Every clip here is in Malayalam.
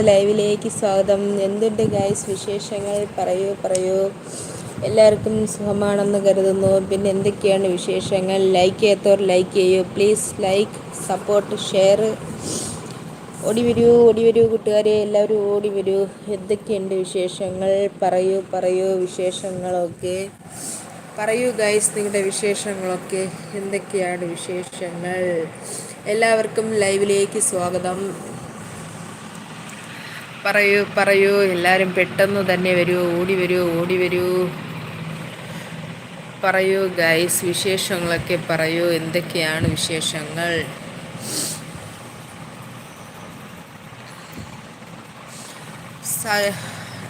ലൈവിലേക്ക് സ്വാഗതം. എന്തുണ്ട് ഗൈസ് വിശേഷങ്ങൾ? പറയൂ പറയൂ. എല്ലാവർക്കും സുഖമാണെന്ന് കരുതുന്നു. പിന്നെ എന്തൊക്കെയാണ് വിശേഷങ്ങൾ? ലൈക്ക് ചെയ്യാത്തവർ ലൈക്ക് ചെയ്യൂ. പ്ലീസ് ലൈക്ക് സപ്പോർട്ട് ഷെയർ ഓടി വരൂ ഓടി വരൂ കൂട്ടുകാരെ. എല്ലാവരും ഓടി വരൂ. എന്തൊക്കെയുണ്ട് വിശേഷങ്ങൾ? പറയൂ പറയൂ. വിശേഷങ്ങളൊക്കെ പറയൂ ഗൈസ് നിങ്ങളുടെ വിശേഷങ്ങളൊക്കെ. എന്തൊക്കെയാണ് വിശേഷങ്ങൾ? എല്ലാവർക്കും ലൈവിലേക്ക് സ്വാഗതം. പറയൂ പറയൂ. എല്ലാവരും പെട്ടെന്ന് തന്നെ വരൂ ഓടി വരൂ ഓടി വരൂ. പറയൂ ഗൈസ് വിശേഷങ്ങളൊക്കെ പറയൂ. എന്തൊക്കെയാണ് വിശേഷങ്ങൾ?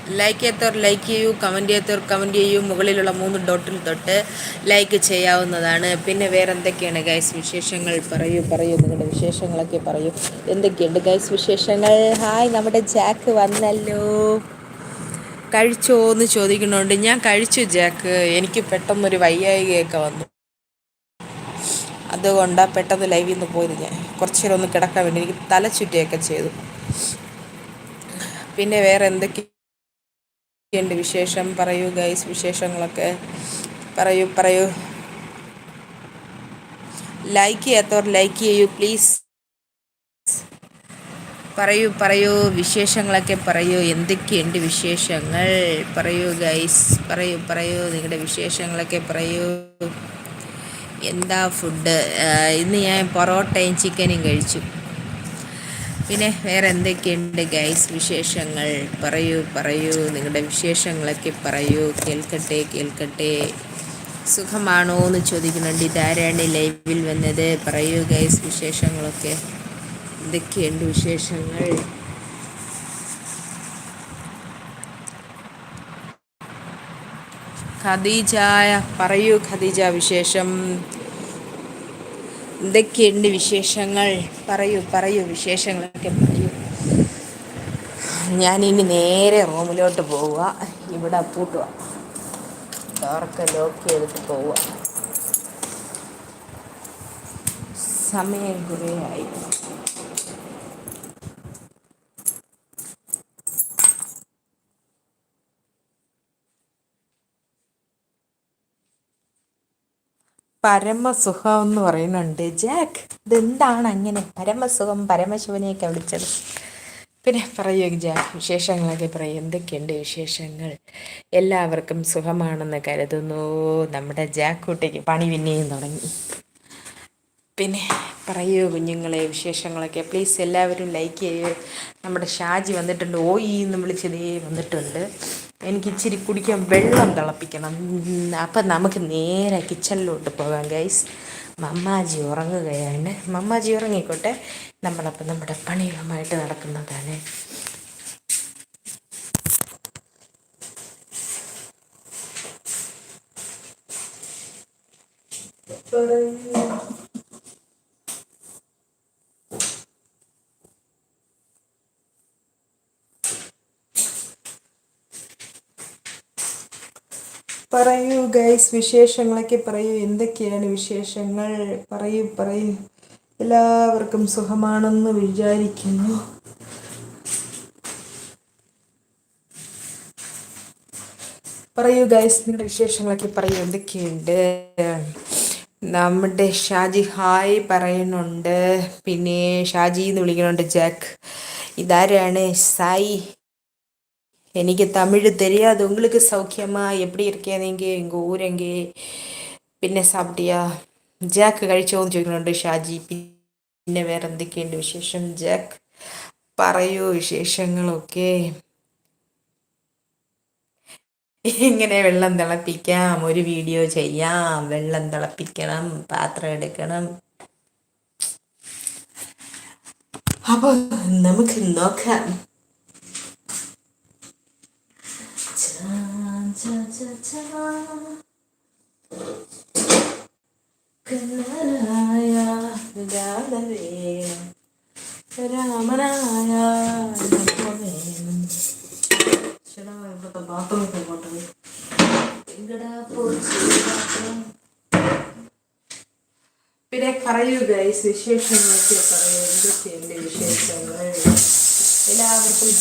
ലൈക്ക് ചെയ്യാത്തവർ ലൈക്ക് ചെയ്യൂ കമന്റ് ചെയ്യാത്തവർ കമന്റ് ചെയ്യൂ. മുകളിലുള്ള മൂന്ന് ഡോട്ടിൽ തൊട്ട് ലൈക്ക് ചെയ്യാവുന്നതാണ്. പിന്നെ വേറെ എന്തൊക്കെയാണ് ഗൈസ് വിശേഷങ്ങൾ? പറയൂ പറയൂ നിങ്ങളുടെ വിശേഷങ്ങളൊക്കെ പറയൂ. എന്തൊക്കെയുണ്ട് ഗൈസ് വിശേഷങ്ങൾ? ഹായ് നമ്മുടെ ജാക്ക് വന്നല്ലോ. കഴിച്ചോ എന്ന് ചോദിക്കുന്നുണ്ട്. ഞാൻ കഴിച്ചു ജാക്ക്. എനിക്ക് പെട്ടെന്നൊരു വയ്യായികയൊക്കെ വന്നു. അതുകൊണ്ടാണ് പെട്ടെന്ന് ലൈവിൽ നിന്ന് പോയത് ഞാൻ. കുറച്ച് നേരം ഒന്ന് കിടക്കാൻ വേണ്ടി എനിക്ക് തല ചുറ്റിയൊക്കെ ചെയ്തു. പിന്നെ വേറെ എന്തൊക്കെ എന്തൊക്കെയുണ്ട് വിശേഷം? പറയൂ ഗൈസ് വിശേഷങ്ങളൊക്കെ. പറയൂ പറയൂ. ലൈക്ക് ചെയ്യാത്തവർ ലൈക്ക് ചെയ്യൂ പ്ലീസ്. പറയൂ പറയൂ വിശേഷങ്ങളൊക്കെ പറയൂ. എന്തൊക്കെയുണ്ട് വിശേഷങ്ങൾ? പറയൂ ഗൈസ് പറയൂ പറയൂ. നിങ്ങളുടെ വിശേഷങ്ങളൊക്കെ പറയൂ. എന്താ ഫുഡ്? ഇന്ന് ഞാൻ പൊറോട്ടയും ചിക്കനും കഴിച്ചു. പിന്നെ വേറെ എന്തൊക്കെയുണ്ട് ഗൈസ് വിശേഷങ്ങൾ? പറയൂ പറയൂ. നിങ്ങളുടെ വിശേഷങ്ങളൊക്കെ പറയൂ. കേൾക്കട്ടെ കേൾക്കട്ടെ. സുഖമാണോ എന്ന് ചോദിക്കുന്നുണ്ട്. ഇതാരാണ് ലൈവിൽ വന്നത്? പറയൂ ഗൈസ് വിശേഷങ്ങളൊക്കെ. എന്തൊക്കെയുണ്ട് വിശേഷങ്ങൾ? ഖദീജ പറയൂ ഖദീജ വിശേഷം. എന്തൊക്കെയുണ്ട് വിശേഷങ്ങൾ? പറയൂ പറയൂ വിശേഷങ്ങളൊക്കെ പറയൂ. ഞാനിനി നേരെ റൂമിലോട്ട് പോവുക. ഇവിടെ പൂട്ടുക. ഡോറൊക്കെ ലോക്ക് ചെയ്തിട്ട് പോവുക. സമയം കുറേ ആയി. പരമസുഖം എന്ന് പറയുന്നുണ്ട്. ജാക്ക് ഇതെന്താണ് അങ്ങനെ പരമസുഖം പരമശിവനെയൊക്കെ വിളിച്ചത്? പിന്നെ പറയൂ ജാക്ക് വിശേഷങ്ങളൊക്കെ പറയും. എന്തൊക്കെയുണ്ട് വിശേഷങ്ങൾ? എല്ലാവർക്കും സുഖമാണെന്ന് കരുതുന്നു. നമ്മുടെ ജാക്ക് കുട്ടിക്ക് പണി പിന്നെയും തുടങ്ങി. പിന്നെ പറയൂ കുഞ്ഞുങ്ങളെ വിശേഷങ്ങളൊക്കെ. പ്ലീസ് എല്ലാവരും ലൈക്ക് ചെയ്യൂ. നമ്മുടെ ഷാജി വന്നിട്ടുണ്ട്. ഓയി എന്ന് വിളിച്ചതേ വന്നിട്ടുണ്ട്. എനിക്ക് ഇച്ചിരി കുടിക്കാൻ വെള്ളം തിളപ്പിക്കണം. അപ്പം നമുക്ക് നേരെ കിച്ചണിലോട്ട് പോകാം ഗൈസ് മമ്മാജി ഉറങ്ങുകയാണ്. മമ്മാജി ഉറങ്ങിക്കോട്ടെ. നമ്മളപ്പം നമ്മുടെ പണികളുമായിട്ട് നടക്കുന്നതാണ്. പറയൂ ഗൈസ് വിശേഷങ്ങളൊക്കെ പറയൂ. എന്തൊക്കെയാണ് വിശേഷങ്ങൾ? പറയൂ പറയൂ. എല്ലാവർക്കും സുഖമാണെന്ന് വിചാരിക്കുന്നു. പറയൂ ഗൈസ് നിങ്ങളുടെ വിശേഷങ്ങളൊക്കെ പറയൂ. എന്തൊക്കെയുണ്ട്? നമ്മുടെ ഷാജി ഹായ് പറയുന്നുണ്ട്. പിന്നെ ഷാജി എന്ന് വിളിക്കുന്നുണ്ട് ജാക്ക്. ഇതാരാണ്? സായി. എനിക്ക് തമിഴ് தெரியாது உங்களுக்கு சௌக்கியமா எப்படி இருக்கீங்க எங்கள் ஊரெங்கே പിന്നെ സാപ്പിട്ടിയ ജാക്ക് കഴിച്ചോന്ന് ചോദിക്കുന്നുണ്ട് ഷാജി പിന്നെ വേറെ എന്തൊക്കെയുണ്ട് വിശേഷം ജാക്ക് പറയൂ വിശേഷങ്ങളൊക്കെ ഇങ്ങനെ വെള്ളം തിളപ്പിക്കാം ഒരു വീഡിയോ ചെയ്യാം വെള്ളം തിളപ്പിക്കണം പാത്രം എടുക്കണം അപ്പോൾ നമുക്ക് നോക്കാം കണ്ണനായ രാമനായ പിന്നെ പറയൂ ഗൈസ് വിശേഷങ്ങളൊക്കെ പറയൂ. എന്തൊക്കെയുണ്ട് വിശേഷങ്ങൾ? എല്ലാവർക്കും